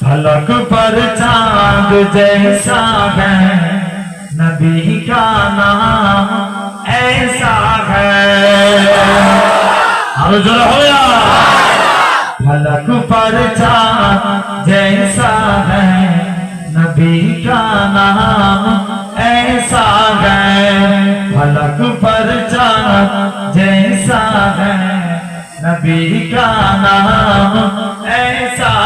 فلک پر چاند جیسا ہے، نبی کا نام ایسا ہے۔ ہم فلک پر چاند جیسا ہے، نبی کا نام ایسا ہے۔ فلک پر چاند جیسا ہے، نبی کا نام ایسا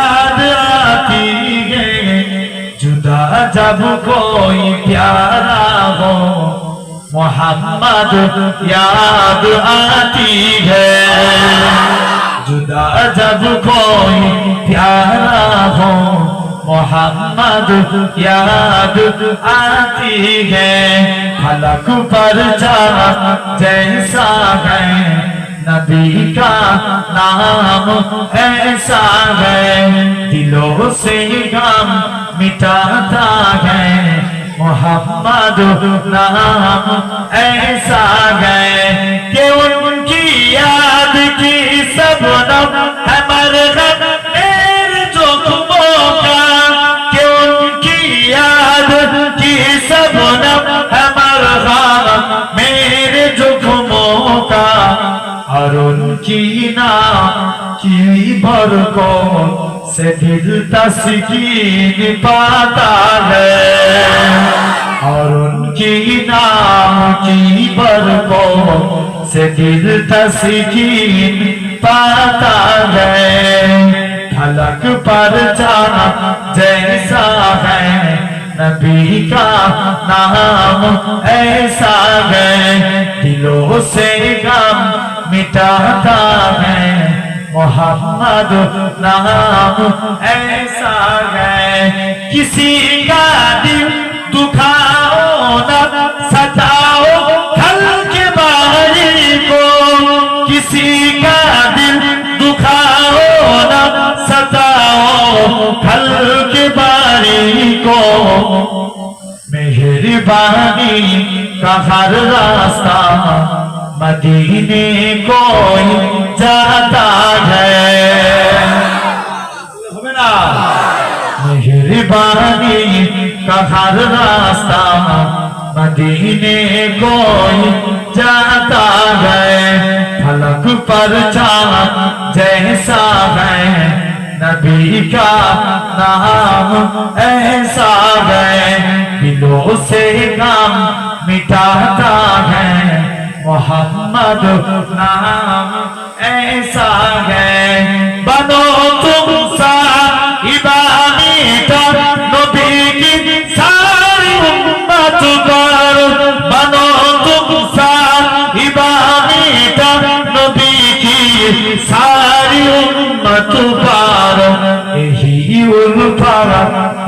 جب کوئی پیارا ہو، محمد یاد آتی ہے۔ جدا جب کوئی پیارا ہو، محمد یاد آتی ہے۔ حلق پر جا جیسا ہے، نبی کا نام ایسا ہے۔ دلوں سے غم مٹاتا ہے۔ محمد نام ایسا ہے کہ ان کی یاد کی سب نم ہے مرغم میرے جو زخموں کا کہ ان کی یاد کی سب نم ہے مرغم میرے جو زخموں کا اور ان کی نام کی برکو سے دل تسکین پاتا ہے۔ اور ان کی نام کی برکوں سے دل تسکین پاتا ہے۔ تھلک پر جانا جیسا ہے، نبی کا نام ایسا ہے۔ دلوں سے غم مٹاتا ہے۔ محمد نام ایسا ہے۔ کسی کا دل دکھاؤ نہ سجاؤ کھل کے باری کو۔ کسی کا دل دکھاؤ نہ سجاؤ کھل کے باری کو۔ مہربانی کا ہر راستہ، مدینے کو جاتا مہربانی کا ہر راستہ مدینے کوئی جاتا ہے فلک پر چاند جیسا ہے۔ نبی کا نام ایسا ہے، دلوں سے نام مٹاتا ہے۔ محمد نام ایسا ہے۔